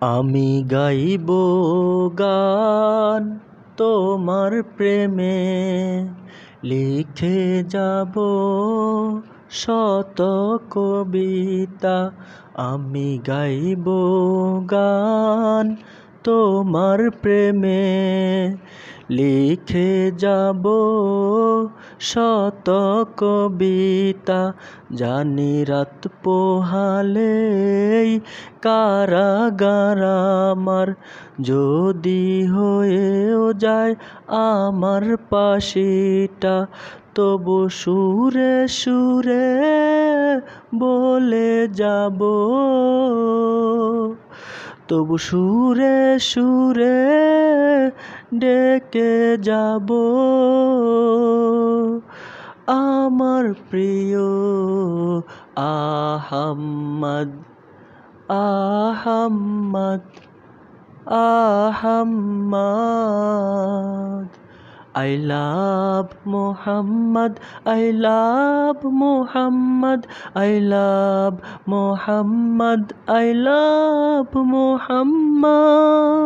আমি গাইব গান তোমার প্রেমে লিখে যাব শত কবিতা। আমি গাইব গান তোমার প্রেমে লিখে যাব শত কবিতা। জানি রাত পোহালেই কারাগার আমার। যদি হয়েও যায় আমার পাশিটা, তবু সুরে সুরে বলে যাব। তবু সুরে সুরে ডেকে যাব। আমার প্রিয় Ahammad Ahammad Ahammad. I love Mohammad I love Mohammad I love Mohammad I love Mohammad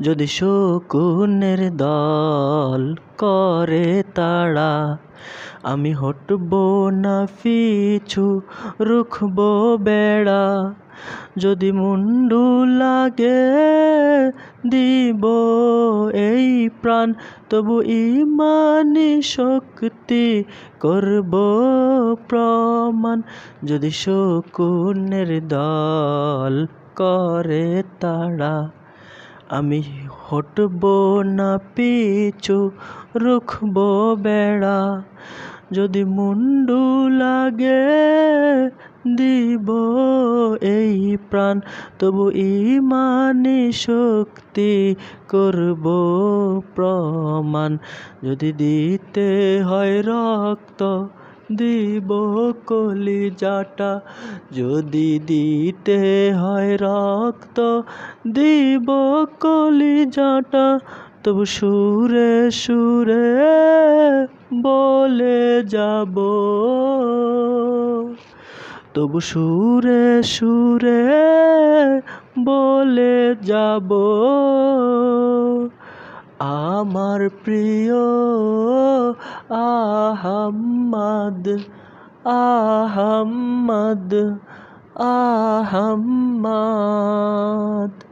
যদি শকুনের দল করে তাড়া আমি হটব না, পিছু রুখব বেড়া। যদি মুন্ডু লাগে, দিব এই প্রাণ। তবু ইমানি শক্তি করব প্রমাণ। যদি শকুনের দল করে তাড়া আমি হটব না পিছু, রুখব বেড়া। যদি মুন্ডু লাগে, দিব এই প্রাণ। তবু ইমানি শক্তি করব প্রমাণ। যদি দিতে হয় রক্ত, দিব কলিজাটা। যদি দিতে হয় রক্ত, দিব কলিজাটা। তবু সুরে সুরে বলে যাব। তবু সুরে সুরে বলে যাব। আমার প্রিয় আহাম্মদ আহাম্মদ আহাম্মদ।